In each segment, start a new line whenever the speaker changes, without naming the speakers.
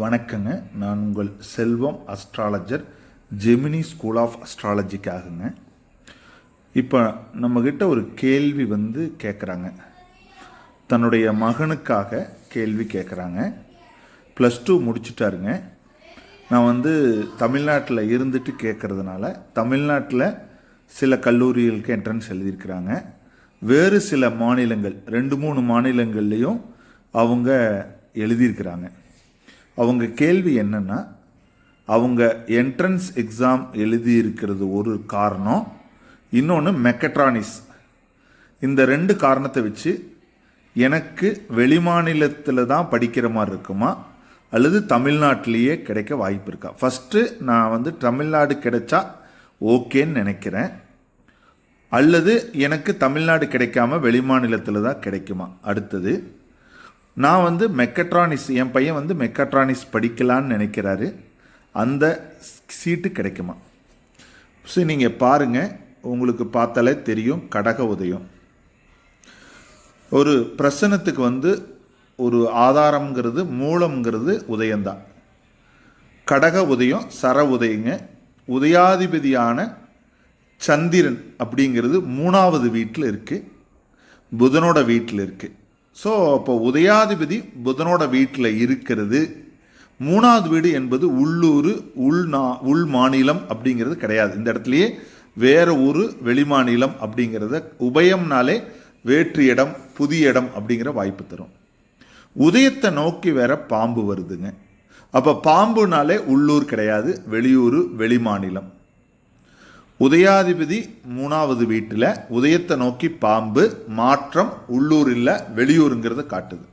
வணக்கங்க. நான் உங்கள் Selvam astrologer Gemini school of அஸ்ட்ராலஜிக்காகுங்க இப்போ நம்மக்கிட்ட ஒரு கேள்வி வந்து கேட்குறாங்க தன்னுடைய மகனுக்காக கேள்வி கேட்குறாங்க ப்ளஸ் டூ முடிச்சுட்டாருங்க. நான் வந்து தமிழ்நாட்டில் இருந்துட்டு கேட்குறதுனால தமிழ்நாட்டில் சில கல்லூரிகளுக்கு என்ட்ரன்ஸ் எழுதியிருக்கிறாங்க. வேறு சில மாநிலங்கள் ரெண்டு மூணு மாநிலங்கள்லேயும் அவங்க எழுதியிருக்கிறாங்க. அவங்க கேள்வி என்னென்னா அவங்க என்ட்ரன்ஸ் எக்ஸாம் எழுதியிருக்கிறது ஒரு காரணம் இன்னொன்று மெக்கட்ரானிஸ் இந்த ரெண்டு காரணத்தை வச்சு எனக்கு வெளிமாநிலத்தில் தான் படிக்கிற மாதிரி இருக்குமா அல்லது தமிழ்நாட்டிலேயே கிடைக்க வாய்ப்பு இருக்கா? ஃபஸ்ட்டு நான் வந்து தமிழ்நாடு கிடைச்சா ஓகேன்னு நினைக்கிறேன். அல்லது எனக்கு தமிழ்நாடு கிடைக்காம வெளிமாநிலத்தில் தான் கிடைக்குமா? அடுத்தது நான் வந்து மெக்கட்ரானிக்ஸ் என் பையன் வந்து மெக்கட்ரானிக்ஸ் படிக்கலான்னு நினைக்கிறாரு. அந்த சீட்டு கிடைக்குமா? ஸோ நீங்கள் பாருங்கள் உங்களுக்கு பார்த்தாலே தெரியும். கடக உதயம். ஒரு பிரசனத்துக்கு வந்து ஒரு ஆதாரம்ங்கிறது மூலம்ங்கிறது உதயம்தான். கடக உதயம் சர உதயங்க. உதயாதிபதியான சந்திரன் அப்படிங்கிறது மூணாவது வீட்டில் இருக்குது புதனோட வீட்டில் இருக்குது ஸோ அப்போ உதயாதிபதி புதனோட வீட்டில் இருக்கிறது. மூணாவது வீடு என்பது உள்ளூர் உள்நா உள் மாநிலம் அப்படிங்கிறது கிடையாது. இந்த இடத்துலையே வேறு ஊர் வெளிமாநிலம் அப்படிங்கிறத உபயம்னாலே வேற்று இடம் புதிய இடம் அப்படிங்கிற வாய்ப்பு தரும். உதயத்தை நோக்கி வேற பாம்பு வருதுங்க. அப்போ பாம்புனாலே உள்ளூர் கிடையாது வெளியூர் வெளிமாநிலம் உதயாதிபதி மூணாவது வீட்டில் உதயத்தை நோக்கி பாம்பு மாற்றம் உள்ளூர் இல்லை வெளியூருங்கிறத காட்டுது.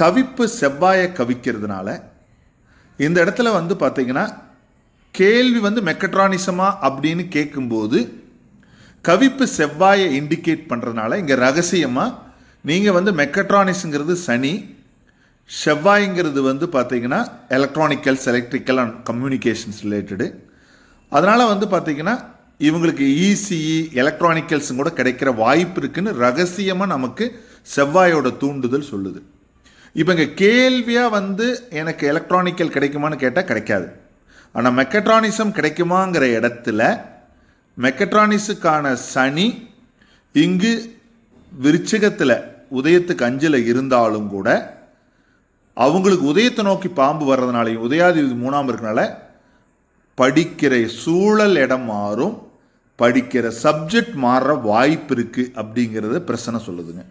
கவிப்பு செவ்வாயை கவிக்கிறதுனால இந்த இடத்துல வந்து பார்த்தீங்கன்னா கேள்வி வந்து மெக்கட்ரானிசமா அப்படின்னு கேட்கும்போது கவிப்பு செவ்வாயை இண்டிகேட் பண்ணுறதுனால இங்கே ரகசியமாக நீங்கள் வந்து மெக்கட்ரானிக்ஸுங்கிறது சனி செவ்வாய்ங்கிறது வந்து பார்த்தீங்கன்னா electronicals electrical and communications related அதனால் வந்து பார்த்திங்கன்னா இவங்களுக்கு இசிஇ எலக்ட்ரானிக்கல்ஸும் கூட கிடைக்கிற வாய்ப்பு இருக்குன்னு ரகசியமாக நமக்கு செவ்வாயோட தூண்டுதல் சொல்லுது. இப்போ இங்கே கேள்வியாக வந்து எனக்கு எலக்ட்ரானிக்கல் கிடைக்குமான்னு கேட்டால் கிடைக்காது. ஆனால் மெக்கட்ரானிசம் கிடைக்குமாங்கிற இடத்துல மெக்கட்ரானிஸுக்கான சனி இங்கு விருச்சிகத்தில் உதயத்துக்கு அஞ்சில் இருந்தாலும் கூட அவங்களுக்கு உதயத்தை நோக்கி பாம்பு வர்றதுனாலையும் உதயாதி மூணாம் இருக்கனால படிக்கிற சூழல் இடம் மாறும் படிக்கிற சப்ஜெக்ட் மாறுற வாய்ப்பு இருக்குது அப்படிங்கிறத பிரச்சனை சொல்லுதுங்க.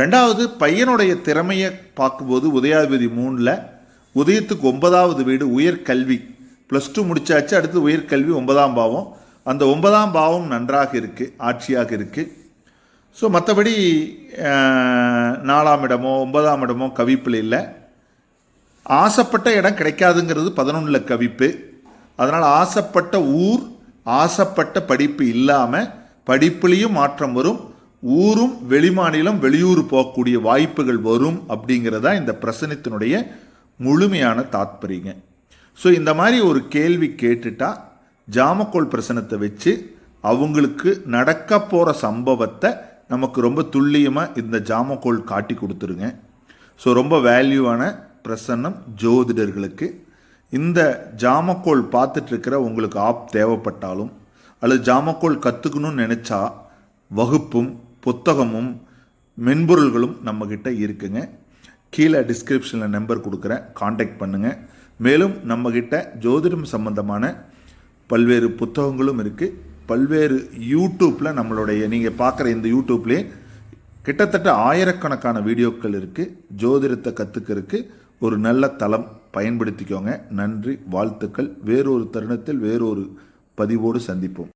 ரெண்டாவது பையனுடைய திறமையை பார்க்கும்போது உதயாதிபதி மூணில் உதயத்துக்கு ஒன்பதாவது வீடு உயர்கல்வி ப்ளஸ் டூ முடித்தாச்சு அடுத்து உயர்கல்வி ஒன்பதாம் பாவம். அந்த ஒன்பதாம் பாவம் நன்றாக இருக்குது ஆட்சியாக இருக்குது ஸோ மற்றபடி நாலாம் இடமோ ஒன்பதாம் இடமோ கவிப்பில் இல்லை. ஆசைப்பட்ட இடம் கிடைக்காதுங்கிறது பதினொன்றில் கவிப்பு. அதனால் ஆசைப்பட்ட ஊர் ஆசைப்பட்ட படிப்பு இல்லாமல் படிப்புலேயும் மாற்றம் வரும். ஊரும் வெளிமாநிலம் வெளியூர் போகக்கூடிய வாய்ப்புகள் வரும் அப்படிங்கிறதா இந்த பிரசனத்தினுடைய முழுமையான தாத்பரியங்க. ஸோ இந்த மாதிரி ஒரு கேள்வி கேட்டுட்டா ஜாமக்கோள் பிரசனத்தை வச்சு அவங்களுக்கு நடக்க போகிற சம்பவத்தை நமக்கு ரொம்ப துல்லியமாக இந்த ஜாமக்கோள் காட்டி கொடுத்துருங்க. ஸோ ரொம்ப வேல்யூவான பிரசன்னம் ஜோதிடர்களுக்கு. இந்த ஜாமக்கோள் பார்த்துட்ருக்கிற உங்களுக்கு ஆப் தேவைப்பட்டாலும் அல்லது ஜாமக்கோள் கற்றுக்கணும்னு நினச்சா வகுப்பும் புத்தகமும் மென்பொருள்களும் நம்மக்கிட்ட இருக்குங்க. கீழே டிஸ்கிரிப்ஷனில் நம்பர் கொடுக்குறேன். காண்டாக்ட் பண்ணுங்கள் மேலும் நம்மக்கிட்ட ஜோதிடம் சம்பந்தமான பல்வேறு புத்தகங்களும் இருக்குது பல்வேறு யூடியூப்பில் நம்மளுடைய நீங்கள் பார்க்குற இந்த யூடியூப்லேயே கிட்டத்தட்ட ஆயிரக்கணக்கான வீடியோக்கள் இருக்குது ஜோதிடத்தை கற்றுக்கிறதுக்கு ஒரு நல்ல தளம் பயன்படுத்திக்கோங்க. நன்றி வாழ்த்துக்கள். வேறொரு தருணத்தில் வேறொரு பதிவோடு சந்திப்போம்.